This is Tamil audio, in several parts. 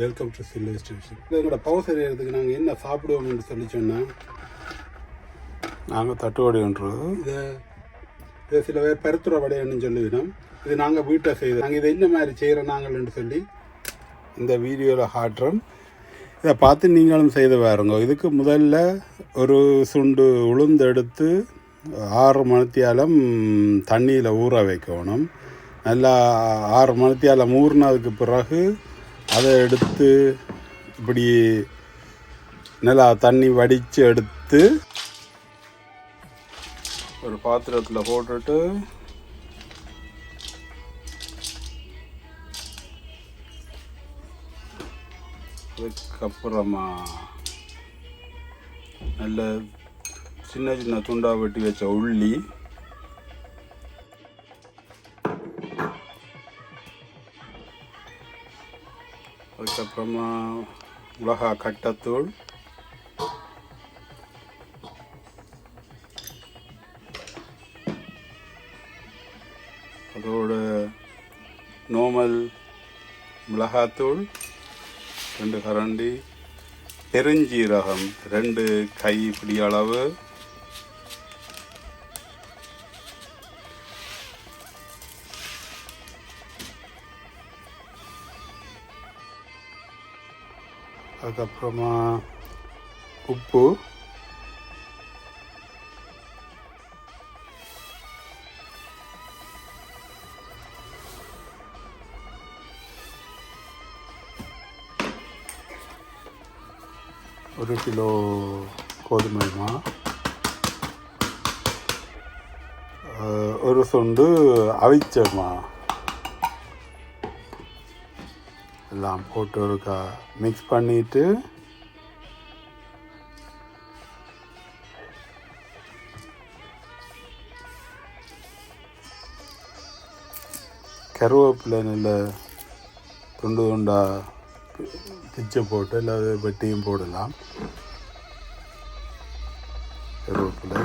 வெல்கம் டு சில்லி ஸ்டேஷன் எங்களோட பவர் செய்யறதுக்கு நாங்கள் என்ன சாப்பிடுவோம்னு சொல்லி சொன்னால் நாங்கள் தட்டுவடைன்றது இதை இதை சில பேர் பருத்துற வடைன்னு சொல்லிவிடும். இது நாங்கள் வீட்டை செய்து நாங்கள் இதை என்ன மாதிரி செய்கிறோம் நாங்கள்னு சொல்லி இந்த வீடியோவில் காட்டுறோம். இதை பார்த்து நீங்களும் செய்து பாருங்க. இதுக்கு முதல்ல ஒரு சுண்டு உளுந்து எடுத்து ஆறு மணித்தியாலம் தண்ணியில் ஊற வைக்கணும். நல்லா ஆறு மணித்தியாலம் ஊறினதுக்கு பிறகு அதை எடுத்து இப்படி நல்லா தண்ணி வடித்து எடுத்து ஒரு பாத்திரத்தில் போட்டுட்டு அதுக்கப்புறமா நல்ல சின்ன சின்ன துண்டா வெட்டி வச்ச உள்ளி அதுக்கப்புறமா மிளகா கட்டத்தூள். அதோட நோமல் மிளகாத்தூள் ரெண்டு கரண்டி பெருஞ்சீரகம் ரெண்டு கை பிடி அளவு அதுக்கப்புறமா உப்பு. ஒரு கிலோ கோதுமை மா. ஒரு சொண்டு அவிச்ச மா. எல்லாம் போட்டு இருக்கா மிக்ஸ் பண்ணிட்டு கருவேப்பிலை நல்ல துண்டு துண்டா பிச்சை போட்டு இல்லை வெட்டியும் போடலாம். கருவேப்பிலை.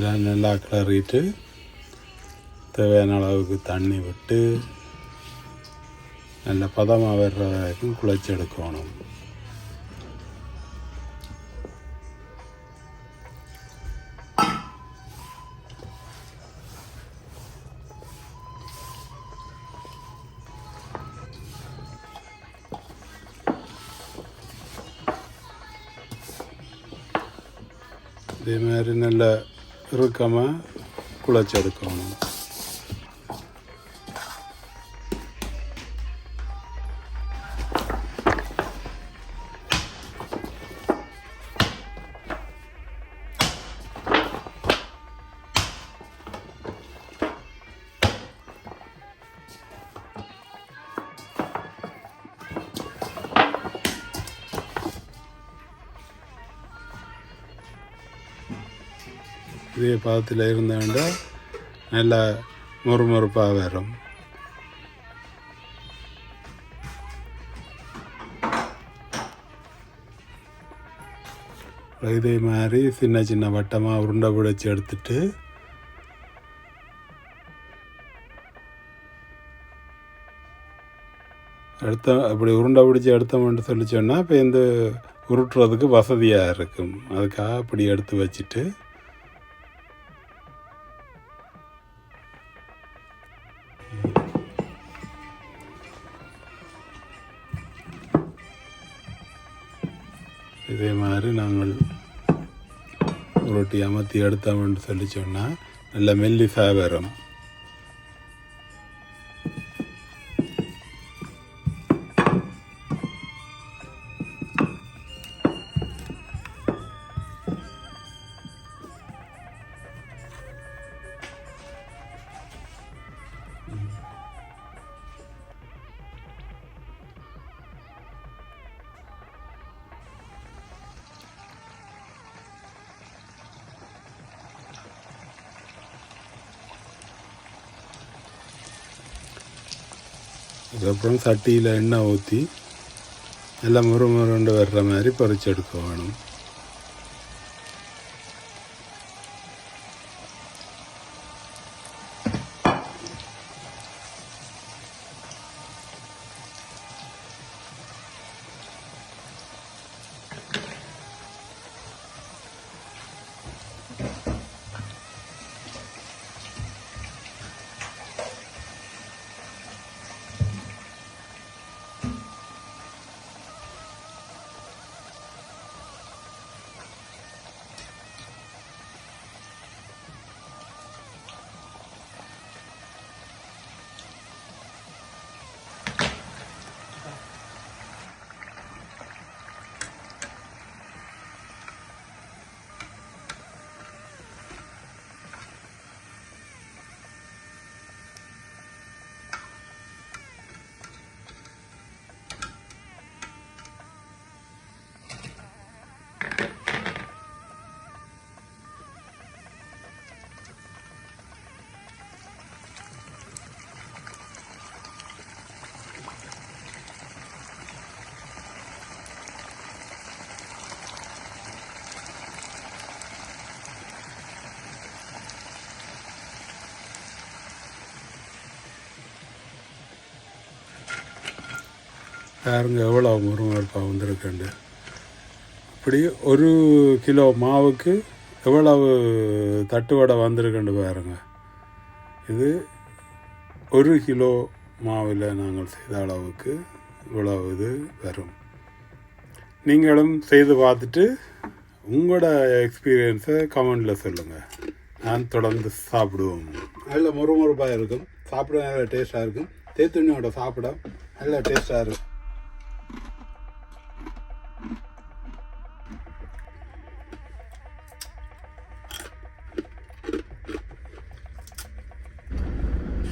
எல்லாம் நல்லா கிளறிட்டு தேவையான அளவுக்கு தண்ணி விட்டு நல்ல பதமாக வர்ற வரைக்கும் குழைச்சி எடுக்கணும் இதே மாதிரி நல்ல இறுக்கமாக குழைச்சி எடுக்கணும். இதே பதத்தில் இருந்தாண்டா நல்லா முறுமுறுப்பாக வரும். இதே மாதிரி சின்ன சின்ன வட்டமாக உருண்டை பிடிச்சி எடுத்துட்டு எடுத்த அப்படி உருண்டை பிடிச்சி எடுத்தோம்னு சொல்லி சொன்னால் இப்போ இந்த உருட்டுறதுக்கு வசதியாக இருக்கும். அதுக்காக அப்படி எடுத்து வச்சுட்டு இதே மாதிரி நாங்கள் உருட்டி அமர்த்தி எடுத்தோம்னு சொல்லி சொன்னால் நல்ல மெல்லிசாக வரும். அதுக்கப்புறம் சட்டியில் எண்ணெய் ஊற்றி எல்லாம் முறு முருண்டு வர்ற மாதிரி பொரிச்சு எடுக்க வேணும் பாருங்க எவ்வளோ முருங்கப்பா வந்திருக்குண்டு இப்படி ஒரு கிலோ மாவுக்கு எவ்வளவு தட்டுவடை வந்திருக்குண்டு பாருங்க. இது ஒரு கிலோ மாவில் நாங்கள் செய்த அளவுக்கு இவ்வளவு இது வரும். நீங்களும் செய்து பார்த்துட்டு உங்களோட எக்ஸ்பீரியன்ஸை கமெண்டில் சொல்லுங்கள் நான் தொடர்ந்து சாப்பிடுவோம். நல்ல முறுமுறுப்பாக இருக்கும். சாப்பிட நல்ல டேஸ்ட்டாக இருக்கும். தேத்துண்ணியோட சாப்பிட நல்ல டேஸ்ட்டாக இருக்கும்.